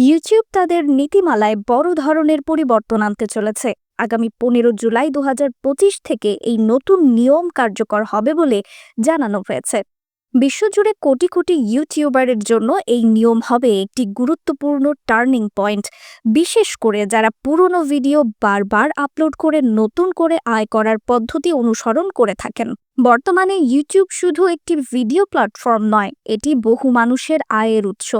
YouTube তাদের নীতিমালায় বড় ধরনের পরিবর্তন আনতে চলেছে। আগামী পনেরো জুলাই দু হাজার পঁচিশ থেকে এই নতুন নিয়ম কার্যকর হবে বলে জানানো হয়েছে। বিশ্বজুড়ে কোটি কোটি ইউটিউবারের জন্য এই নিয়ম হবে একটি গুরুত্বপূর্ণ টার্নিং পয়েন্ট, বিশেষ করে যারা পুরনো ভিডিও বারবার আপলোড করে নতুন করে আয় করার পদ্ধতি অনুসরণ করে থাকেন। বর্তমানে ইউটিউব শুধু একটি ভিডিও প্ল্যাটফর্ম নয়, এটি বহু মানুষের আয়ের উৎস।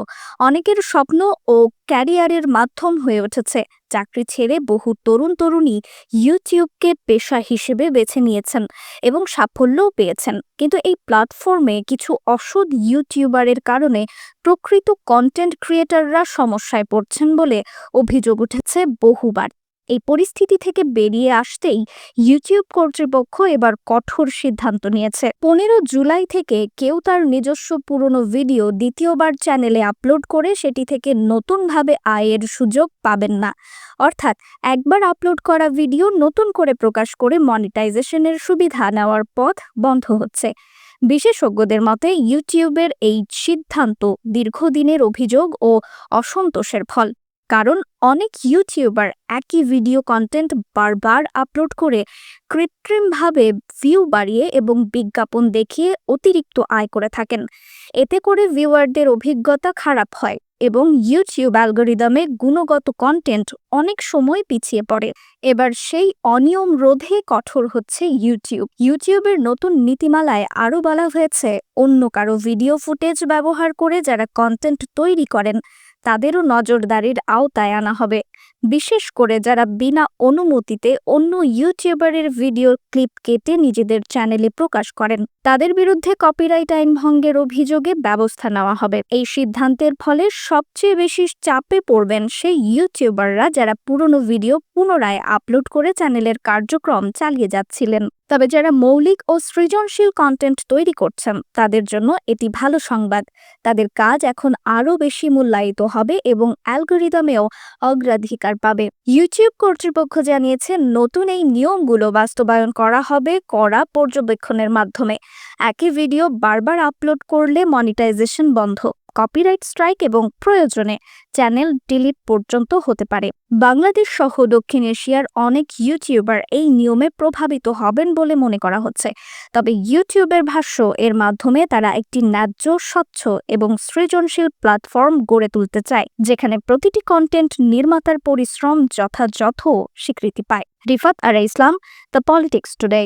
অনেকের স্বপ্ন ও ক্যারিয়ারের মাধ্যম হয়ে উঠেছে, চাকরি ছেড়ে বহু তরুণ তরুণী ইউটিউবকে পেশা হিসেবে বেছে নিয়েছেন এবং সাফল্যও পেয়েছেন। কিন্তু এই প্ল্যাটফর্মে কিছু অসৎ ইউটিউবারের কারণে প্রকৃত কন্টেন্ট ক্রিয়েটাররা সমস্যায় পড়ছেন বলে অভিযোগ উঠেছে বহুবার। এই পরিস্থিতি থেকে বেরিয়ে আসতেই ইউটিউব কর্তৃপক্ষ এবার কঠোর সিদ্ধান্ত নিয়েছে। পনেরো জুলাই থেকে কেউ তার নিজস্ব পুরনো ভিডিও দ্বিতীয়বার চ্যানেলে আপলোড করে সেটি থেকে নতুনভাবে আয়ের সুযোগ পাবেন না। অর্থাৎ একবার আপলোড করা ভিডিও নতুন করে প্রকাশ করে মনিটাইজেশনের সুবিধা নেওয়ার পথ বন্ধ হচ্ছে। বিশেষজ্ঞদের মতে, ইউটিউবের এই সিদ্ধান্ত দীর্ঘদিনের অভিযোগ ও অসন্তোষের ফল। কারণ অনেক ইউটিউবার একই ভিডিও কন্টেন্ট বারবার আপলোড করে কৃত্রিমভাবে ভিউ বাড়িয়ে এবং বিজ্ঞাপন দেখিয়ে অতিরিক্ত আয় করে থাকেন। এতে করে ভিউয়ারদের অভিজ্ঞতা খারাপ হয় এবং ইউটিউব অ্যালগোরিদমে গুণগত কন্টেন্ট অনেক সময় পিছিয়ে পড়ে। এবার সেই অনিয়ম রোধে কঠোর হচ্ছে ইউটিউব ইউটিউবের নতুন নীতিমালায় আরও বলা হয়েছে, অন্য কারও ভিডিও ফুটেজ ব্যবহার করে যারা কন্টেন্ট তৈরি করেন তাদেরও নজরদারির আওতায় আনা হবে। বিশেষ করে যারা বিনা অনুমতিতে অন্য ইউটিউবারের ভিডিও ক্লিপ কেটে নিজেদের চ্যানেলে প্রকাশ করেন, তাদের বিরুদ্ধে কপিরাইট আইন ভঙ্গের অভিযোগে ব্যবস্থা নেওয়া হবে। এই সিদ্ধান্তের ফলে সবচেয়ে বেশি চাপে পড়বেন সেই ইউটিউবাররা যারা পুরনো ভিডিও পুনরায় আপলোড করে চ্যানেলের কার্যক্রম চালিয়ে যাচ্ছিলেন। তবে যারা মৌলিক ও সৃজনশীল কন্টেন্ট তৈরি করছেন, তাদের জন্য এটি ভালো সংবাদ। তাদের কাজ এখন আরও বেশি মূল্যায়িত হবে এবং অ্যালগোরিদমেও অগ্রাধিকার পাবে। ইউটিউব কর্তৃপক্ষ জানিয়েছে, নতুন এই নিয়মগুলো বাস্তবায়ন করা হবে কড়া পর্যবেক্ষণের মাধ্যমে। একই ভিডিও বারবার আপলোড করলে মনিটাইজেশন বন্ধ। কপিরাইট স্ট্রাইক এবং প্রয়োজনে চ্যানেল ডিলিট পর্যন্ত হতে পারে। বাংলাদেশ সহ দক্ষিণ এশিয়ার অনেক ইউটিউবার এই নিয়মে প্রভাবিত হবেন বলে মনে করা হচ্ছে। তবে ইউটিউবের ভাষ্য, এর মাধ্যমে তারা একটি ন্যায্য, স্বচ্ছ এবং সৃজনশীল প্ল্যাটফর্ম গড়ে তুলতে চায়, যেখানে প্রতিটি কন্টেন্ট নির্মাতার পরিশ্রম যথাযথ স্বীকৃতি পায়। রিফাত আর ইসলাম দ্য পলিটিক্স টুডে